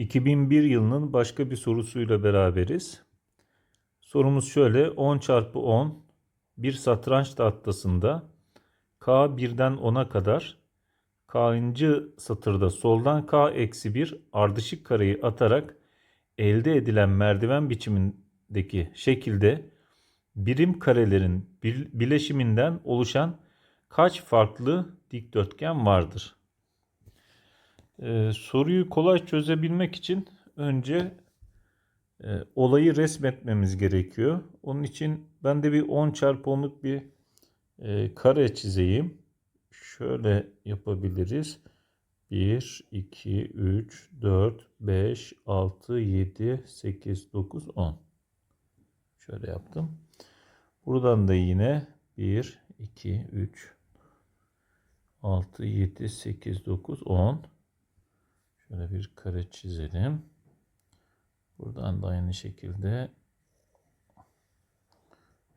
2001 yılının başka bir sorusuyla beraberiz. Sorumuz şöyle 10 çarpı 10 bir satranç tahtasında K birden 10'a kadar K'ıncı satırda soldan K eksi 1 ardışık kareyi atarak elde edilen merdiven biçimindeki şekilde birim karelerin bileşiminden oluşan kaç farklı dikdörtgen vardır? Ee, soruyu kolay çözebilmek için önce e, olayı resmetmemiz gerekiyor. Onun için ben de bir 10 çarpı 10'luk bir e, kare çizeyim. Şöyle yapabiliriz. 1, 2, 3, 4, 5, 6, 7, 8, 9, 10. Şöyle yaptım. Buradan da yine 1, 2, 3, 6, 7, 8, 9, 10. Şöyle bir kare çizelim. Buradan da aynı şekilde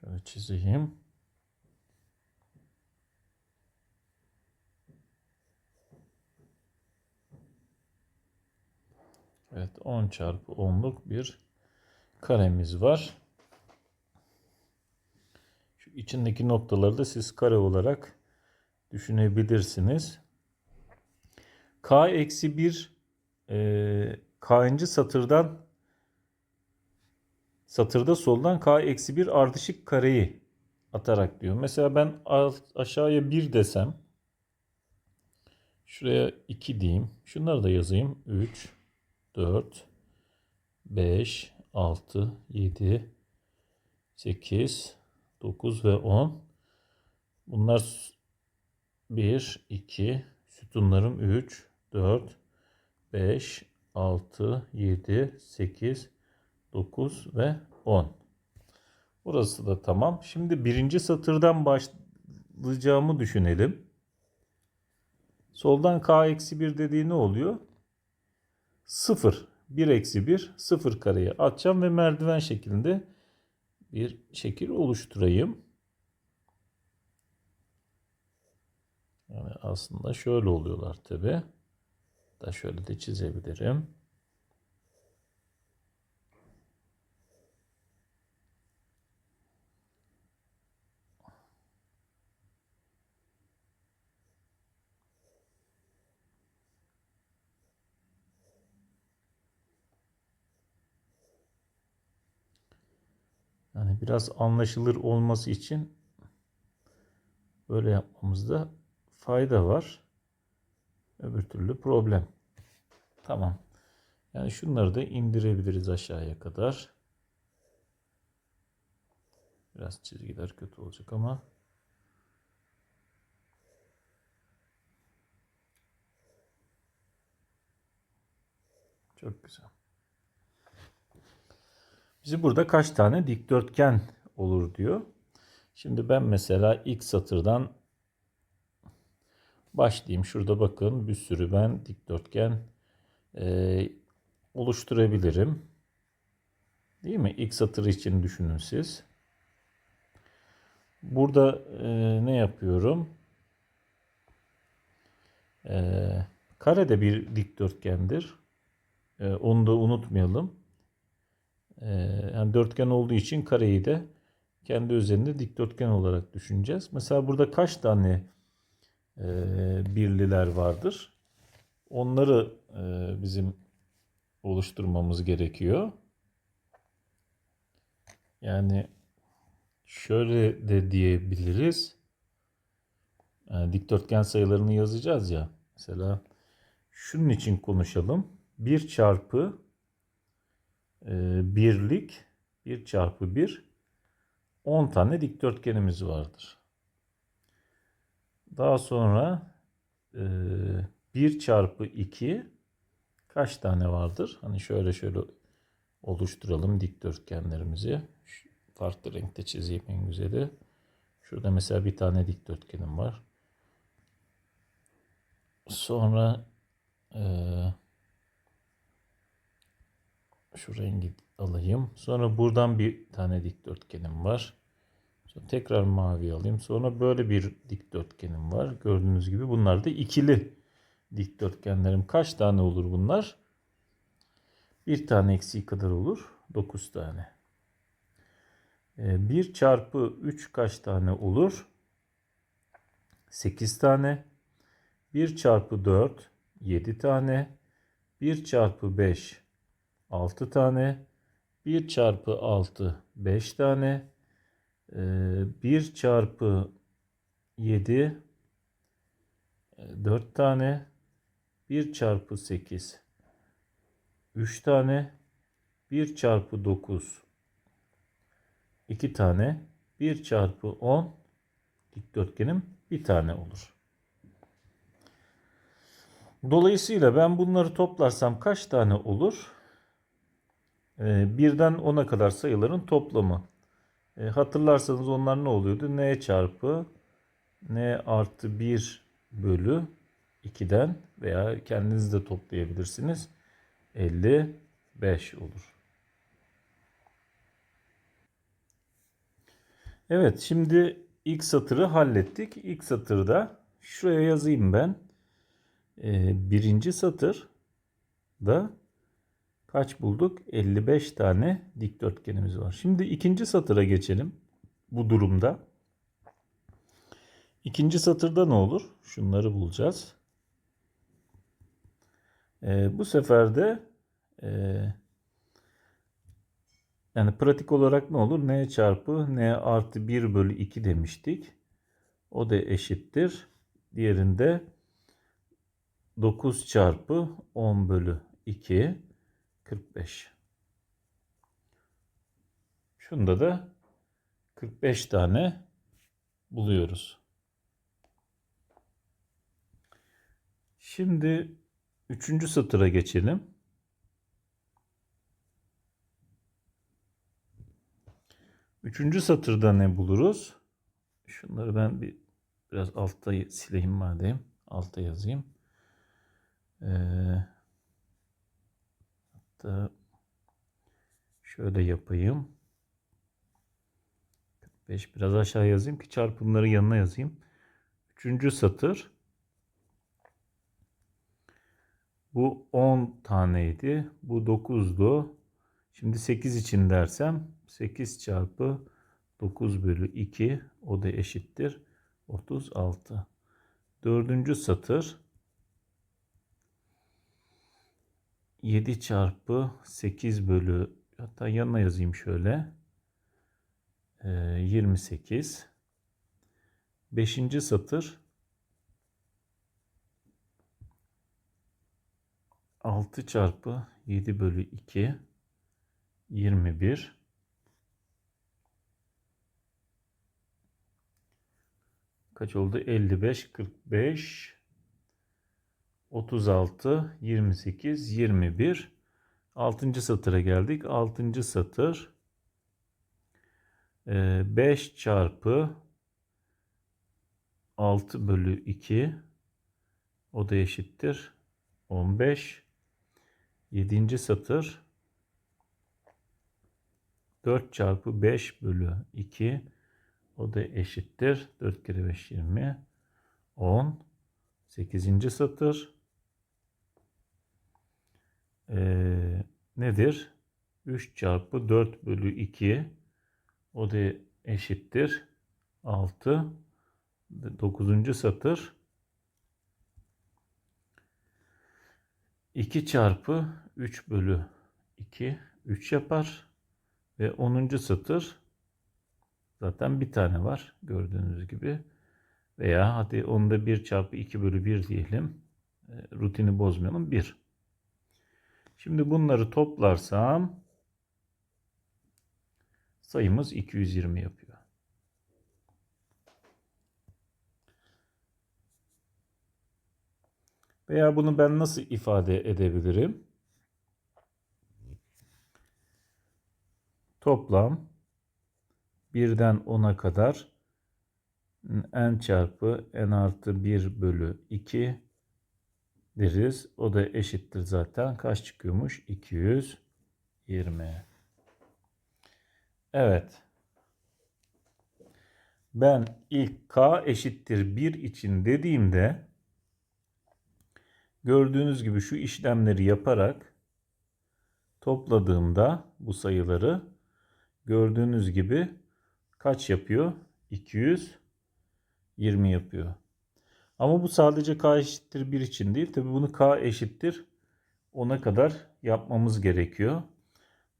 şöyle çizeyim. Evet 10 çarpı 10'luk bir karemiz var. Şu içindeki noktaları da siz kare olarak düşünebilirsiniz. K eksi 1 e, K'ıncı satırdan satırda soldan K eksi 1 ardışık kareyi atarak diyor. Mesela ben aşağıya 1 desem şuraya 2 diyeyim. Şunları da yazayım. 3 4 5 6 7 8 9 ve 10 bunlar 1 2 sütunlarım 3 4 5 6 7 8 9 ve 10 burası da tamam. Şimdi birinci satırdan başlayacağımı düşünelim. Soldan k eksi 1 dediği ne oluyor? 0 1 eksi 1 0 kareye atacağım ve merdiven şeklinde bir şekil oluşturayım. Yani aslında şöyle oluyorlar tabi. Da şöyle de çizebilirim. Yani biraz anlaşılır olması için böyle yapmamızda fayda var. Öbür türlü problem. Tamam. Yani şunları da indirebiliriz aşağıya kadar. Biraz çizgiler kötü olacak ama çok güzel. Bizi burada kaç tane dikdörtgen olur diyor. Şimdi ben mesela ilk satırdan başlayayım. Şurada bakın bir sürü ben dikdörtgen e, oluşturabilirim. Değil mi? İlk satır için düşünün siz. Burada e, ne yapıyorum? E, kare de bir dikdörtgendir. E, onu da unutmayalım. Ee, yani dörtgen olduğu için kareyi de kendi üzerinde dikdörtgen olarak düşüneceğiz. Mesela burada kaç tane e, birliler vardır? Onları e, bizim oluşturmamız gerekiyor. Yani şöyle de diyebiliriz. Yani dikdörtgen sayılarını yazacağız ya. Mesela şunun için konuşalım. 1 çarpı e, birlik 1 çarpı 1 10 tane dikdörtgenimiz vardır. Daha sonra e, 1 çarpı 2 kaç tane vardır? Hani şöyle şöyle oluşturalım dikdörtgenlerimizi. Şu farklı renkte çizeyim en güzeli. Şurada mesela bir tane dikdörtgenim var. Sonra eee şu rengi alayım. Sonra buradan bir tane dikdörtgenim var. Tekrar mavi alayım. Sonra böyle bir dikdörtgenim var. Gördüğünüz gibi bunlar da ikili dikdörtgenlerim. Kaç tane olur bunlar? Bir tane eksiği kadar olur. 9 tane. 1 çarpı 3 kaç tane olur? 8 tane. 1 çarpı 4 7 tane. 1 çarpı 5 6 tane. 1 çarpı 6 5 tane. 1 çarpı 7 4 tane. 1 çarpı 8 3 tane. 1 çarpı 9 2 tane. 1 çarpı 10 dikdörtgenim bir tane olur. Dolayısıyla ben bunları toplarsam kaç tane olur? Ee, birden 10'a kadar sayıların toplamı. Ee, hatırlarsanız onlar ne oluyordu? n çarpı n artı 1 bölü 2'den veya kendiniz de toplayabilirsiniz. 55 olur. Evet şimdi ilk satırı hallettik. İlk satırda şuraya yazayım ben. Ee, birinci satır da kaç bulduk? 55 tane dikdörtgenimiz var. Şimdi ikinci satıra geçelim. Bu durumda. İkinci satırda ne olur? Şunları bulacağız. Ee, bu sefer de e, yani pratik olarak ne olur? n çarpı n artı 1 bölü 2 demiştik. O da eşittir. Diğerinde 9 çarpı 10 bölü 2 45. Şunda da 45 tane buluyoruz. Şimdi üçüncü satıra geçelim. Üçüncü satırda ne buluruz? Şunları ben bir biraz altta sileyim madem. Altta yazayım. Ee, hatta şöyle yapayım. 45 biraz aşağı yazayım ki çarpımları yanına yazayım. Üçüncü satır. Bu 10 taneydi. Bu 9'du. Şimdi 8 için dersem 8 çarpı 9 bölü 2 o da eşittir 36. Dördüncü satır 7 çarpı 8 bölü hatta yanına yazayım şöyle 28. Beşinci satır 6 çarpı 7 bölü 2 21 kaç oldu? 55, 45, 36, 28, 21. 6. satıra geldik. 6. satır 5 e, çarpı 6 bölü 2 o da eşittir 15. 7. satır 4 çarpı 5 bölü 2 o da eşittir. 4 kere 5 20 10 8. satır ee, nedir? 3 çarpı 4 bölü 2 o da eşittir. 6 9. satır 2 çarpı 3 bölü 2 3 yapar. Ve 10. satır zaten bir tane var gördüğünüz gibi. Veya hadi onda 1 çarpı 2 bölü 1 diyelim. E, rutini bozmayalım 1. Şimdi bunları toplarsam sayımız 220 yapıyor. Veya bunu ben nasıl ifade edebilirim? Toplam 1'den 10'a kadar n çarpı n artı 1 bölü 2 deriz. O da eşittir zaten. Kaç çıkıyormuş? 220. Evet. Ben ilk k eşittir 1 için dediğimde gördüğünüz gibi şu işlemleri yaparak topladığımda bu sayıları gördüğünüz gibi kaç yapıyor? 220 yapıyor. Ama bu sadece k eşittir 1 için değil. Tabi bunu k eşittir 10'a kadar yapmamız gerekiyor.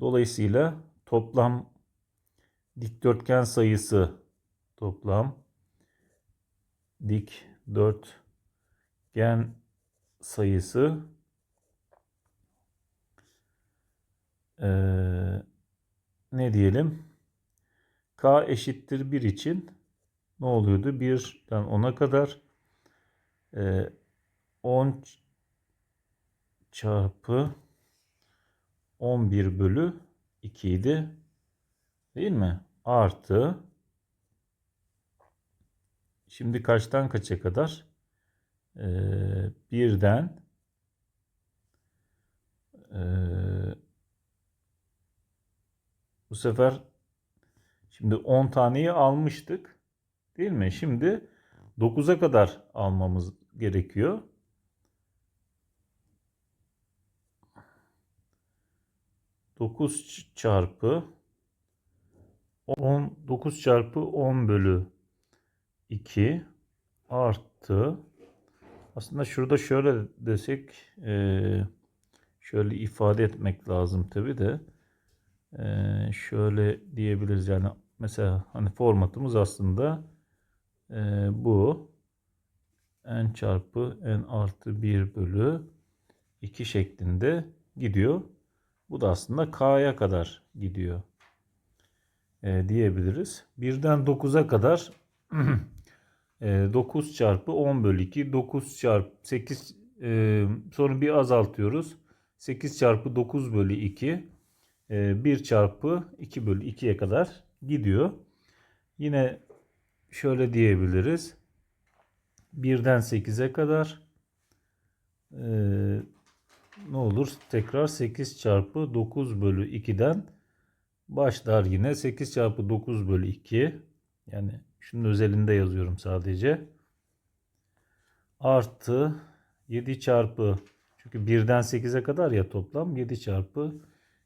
Dolayısıyla toplam dikdörtgen sayısı toplam dikdörtgen sayısı eee, ne diyelim? K eşittir 1 için ne oluyordu? 1'den 10'a kadar eee, 10 çarpı 11 bölü 2 idi. Değil mi? Artı şimdi kaçtan kaça kadar? Ee, birden ee, bu sefer şimdi 10 taneyi almıştık. Değil mi? Şimdi 9'a kadar almamız gerekiyor. 9 çarpı 10 9 çarpı 10 bölü 2 artı aslında şurada şöyle desek eee, şöyle ifade etmek lazım tabi de Eee, şöyle diyebiliriz yani mesela hani formatımız aslında eee, bu n çarpı n artı 1 bölü 2 şeklinde gidiyor. Bu da aslında k'ya kadar gidiyor e, diyebiliriz. 1'den 9'a kadar e, 9 çarpı 10 bölü 2 9 çarpı 8 e, sonra bir azaltıyoruz. 8 çarpı 9 bölü 2 e, 1 çarpı 2 bölü 2'ye kadar gidiyor. Yine şöyle diyebiliriz. 1'den 8'e kadar e, ne olur? Tekrar 8 çarpı 9 bölü 2'den başlar yine. 8 çarpı 9 bölü 2 yani şunun özelinde yazıyorum sadece. Artı 7 çarpı çünkü 1'den 8'e kadar ya toplam 7 çarpı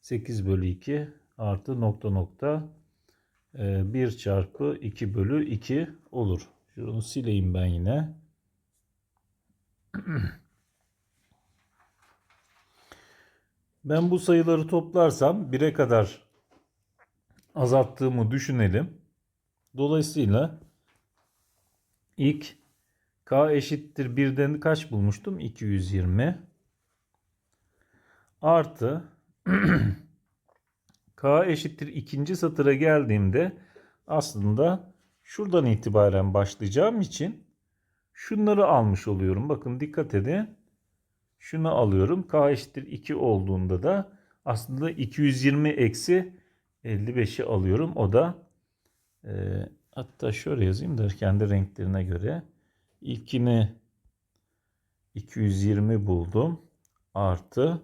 8 bölü 2 artı nokta nokta 1 çarpı 2 bölü 2 olur. Şunu sileyim ben yine. Ben bu sayıları toplarsam 1'e kadar azalttığımı düşünelim. Dolayısıyla ilk k eşittir 1'den kaç bulmuştum? 220 artı k eşittir ikinci satıra geldiğimde aslında şuradan itibaren başlayacağım için şunları almış oluyorum. Bakın dikkat edin. Şunu alıyorum. K eşittir 2 olduğunda da aslında 220 eksi 55'i alıyorum. O da e, hatta şöyle yazayım da kendi renklerine göre. İlkini 220 buldum. Artı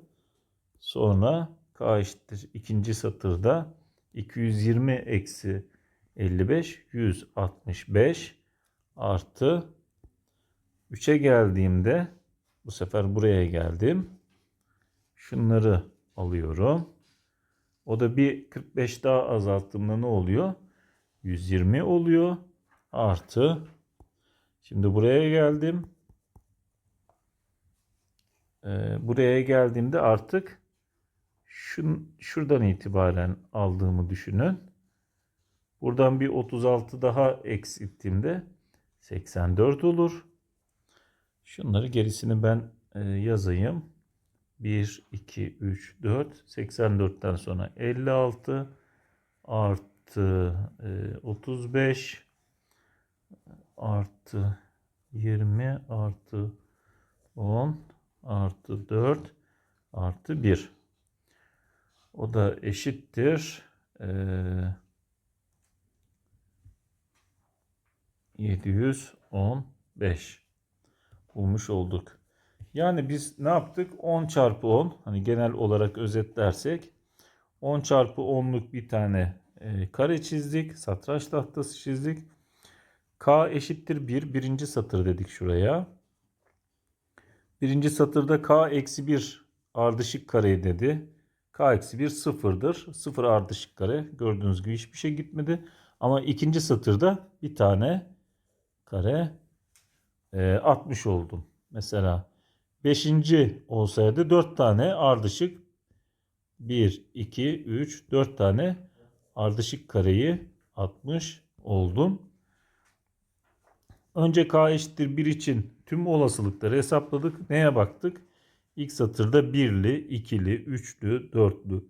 sonra K eşittir ikinci satırda 220 eksi 55 165 artı 3'e geldiğimde bu sefer buraya geldim. Şunları alıyorum. O da bir 45 daha azalttığımda ne oluyor? 120 oluyor. Artı. Şimdi buraya geldim. Ee, buraya geldiğimde artık şun, şuradan itibaren aldığımı düşünün. Buradan bir 36 daha eksilttiğimde 84 olur. Şunları gerisini ben e, yazayım. 1, 2, 3, 4. 84'ten sonra 56 artı e, 35 artı 20 artı 10 artı 4 artı 1. O da eşittir. E, 715 bulmuş olduk. Yani biz ne yaptık? 10 çarpı 10 hani genel olarak özetlersek 10 çarpı 10'luk bir tane e, kare çizdik. Satranç tahtası çizdik. K eşittir 1. Birinci satır dedik şuraya. Birinci satırda K eksi 1 ardışık kare dedi. K eksi 1 sıfırdır. Sıfır ardışık kare. Gördüğünüz gibi hiçbir şey gitmedi. Ama ikinci satırda bir tane kare e, 60 oldum. Mesela 5. olsaydı 4 tane ardışık 1, 2, 3, 4 tane ardışık kareyi 60 oldum. Önce k eşittir 1 için tüm olasılıkları hesapladık. Neye baktık? İlk satırda 1'li, 2'li, 3'lü, 4'lü,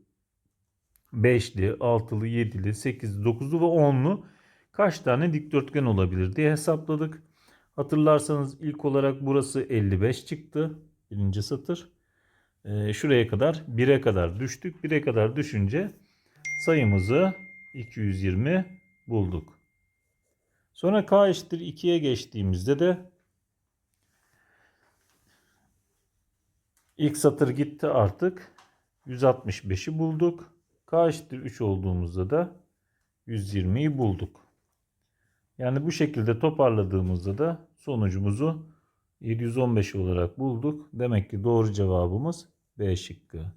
5'li, 6'lı, 7'li, 8'li, 9'lu ve 10'lu kaç tane dikdörtgen olabilir diye hesapladık. Hatırlarsanız ilk olarak burası 55 çıktı. Birinci satır. Ee, şuraya kadar 1'e kadar düştük. 1'e kadar düşünce sayımızı 220 bulduk. Sonra k eşittir 2'ye geçtiğimizde de ilk satır gitti artık. 165'i bulduk. K eşittir 3 olduğumuzda da 120'yi bulduk. Yani bu şekilde toparladığımızda da sonucumuzu 715 olarak bulduk. Demek ki doğru cevabımız B şıkkı.